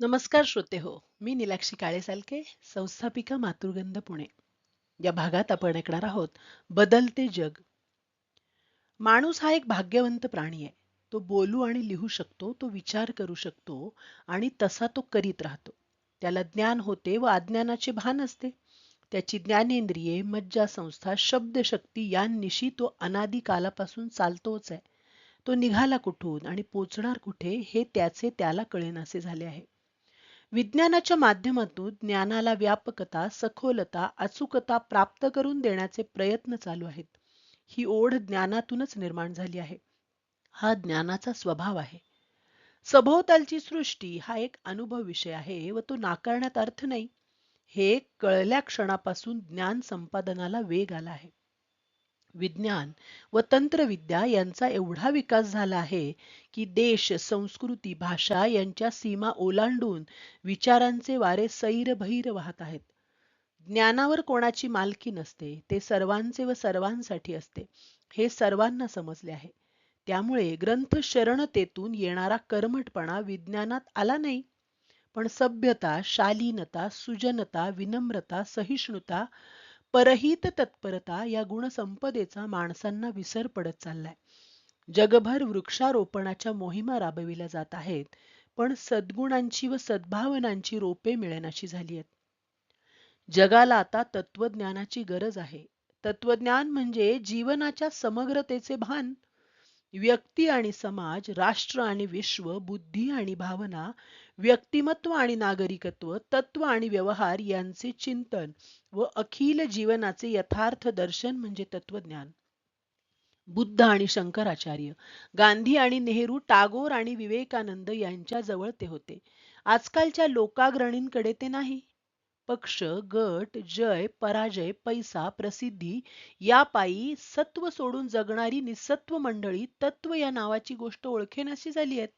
नमस्कार श्रोते हो मी निलाक्षी काळेसालके संस्थापिका मातृगंध पुणे. या भागात आपण ऐकणार आहोत बदलते जग. माणूस हा एक भाग्यवंत प्राणी आहे. तो बोलू आणि लिहू शकतो तो विचार करू शकतो आणि तसा तो करीत राहतो. त्याला ज्ञान होते व अज्ञानाचे भान असते. त्याची ज्ञानेंद्रिये मज्जा संस्था शब्दशक्ती यांनिशी तो अनादी कालापासून चालतोच आहे. तो निघाला कुठून आणि पोचणार कुठे हे त्याचे त्याला कळेनासे झाले आहे. विज्ञानाच्या माध्यमातून ज्ञानाला व्यापकता सखोलता अचूकता प्राप्त करून देण्याचे प्रयत्न चालू आहेत. ही ओढ ज्ञानातूनच निर्माण झाली आहे. हा ज्ञानाचा स्वभाव आहे. सभोवतालची सृष्टी हा एक अनुभव विषय आहे व तो नाकारण्यात अर्थ नाही. हे कळल्या क्षणापासून ज्ञान संपादनाला वेग आला आहे. विज्ञान व तंत्रविद्या यांचा एवढा विकास झाला आहे की देश संस्कृती भाषा यांच्या सीमा ओलांडून विचारांचे वारे सैरभैर वाहत आहेत. ज्ञानावर कोणाची मालकी नसते ते सर्वांचे व सर्वांसाठी असते हे सर्वांना समजले आहे. त्यामुळे ग्रंथ शरणतेतून येणारा कर्मटपणा विज्ञानात आला नाही. पण सभ्यता शालीनता सुजनता विनम्रता सहिष्णुता परहित तत्परता या गुणसंपदेचा माणसांना विसर पडत चाललाय. जगभर वृक्षारोपणाच्या मोहिमा राबविल्या जात आहेत पण सद्गुणांची व सद्भावनांची रोपे मिळेनाशी झाली आहेत. जगाला आता तत्वज्ञानाची गरज आहे. तत्वज्ञान म्हणजे जीवनाच्या समग्रतेचे भान. व्यक्ती आणि समाज राष्ट्र आणि विश्व बुद्धी आणि भावना व्यक्तिमत्व आणि नागरिकत्व तत्व आणि व्यवहार यांचे चिंतन व अखिल जीवनाचे यथार्थ दर्शन म्हणजे तत्वज्ञान. बुद्ध आणि शंकराचार्य गांधी आणि नेहरू टागोर आणि विवेकानंद यांच्या जवळ ते होते. आजकालच्या लोकाग्रणींकडे ते नाही. पक्ष गट जय पराजय पैसा प्रसिद्धी यापायी सत्व सोडून जगणारी निसत्व मंडळी तत्व या नावाची गोष्ट ओळखेनाशी झाली आहेत.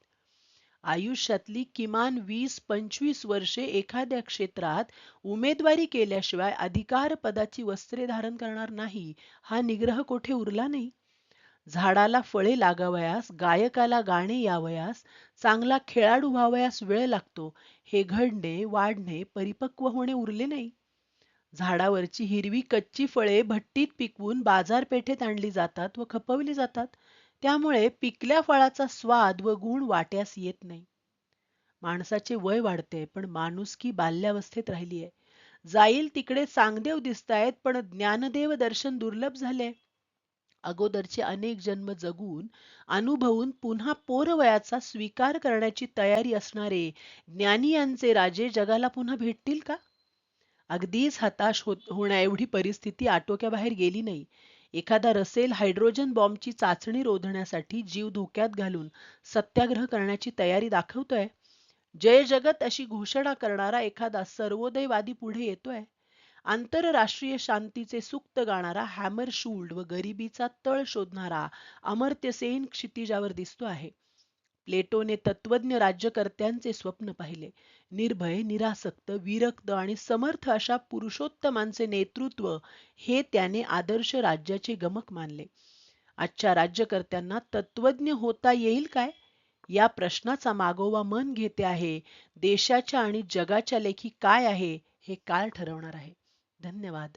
आयुष्यातली किमान वीस पंचवीस वर्षे एखाद्या क्षेत्रात उमेदवारी केल्याशिवाय अधिकार पदाची वस्त्रे धारण करणार नाही हा निग्रह कोठे उरला नाही? झाडाला फळे लागावयास गायकाला गाणे यावयास चांगला खेळाडू व्हावयास वेळ लागतो हे घडणे वाढणे परिपक्व होणे उरले नाही. झाडावरची हिरवी कच्ची फळे भट्टीत पिकवून बाजारपेठेत आणली जातात व खपवली जातात. त्यामुळे पिकल्या फळाचा स्वाद व गुण वाट्यास येत नाही. माणसाचे वय वाढते पण माणुसकी बाल्यावस्थेत राहिली आहे. जाईल तिकडे चांगदेव दिसतायत पण ज्ञानदेव दर्शन दुर्लभ झाले. अगोदरचे अनेक जन्म जगून अनुभवून पुन्हा पोरवयाचा स्वीकार करण्याची तयारी असणारे ज्ञानियांचे राजे जगाला पुन्हा भेटतील का? अगदीच हताश होण्या एवढी परिस्थिती आटोक्याबाहेर गेली नाही. एखादा रसेल हायड्रोजन बॉम्बची चाचणी रोधण्यासाठी जीव धोक्यात घालून सत्याग्रह करण्याची तयारी दाखवतोय? जय जगत अशी घोषणा करणारा एखादा सर्वोदयवादी पुढे येतोय? आंतरराष्ट्रीय शांतीचे सुक्त गाणारा हॅमर शूल्ड व गरिबीचा तळ शोधणारा अमर्त्य सेन क्षितिजावर दिसतो आहे. प्लेटोने तत्वज्ञ राज्यकर्त्यांचे स्वप्न पाहिले. निर्भय निरासक्त विरक्त आणि समर्थ अशा पुरुषोत्तमांचे नेतृत्व हे त्याने आदर्श राज्याचे गमक मानले. आजच्या राज्यकर्त्यांना तत्वज्ञ होता येईल काय? या प्रश्नाचा मागोवा मन घेते आहे. देशाच्या आणि जगाच्या लेखी काय आहे हे काळ ठरवणार आहे. धन्यवाद.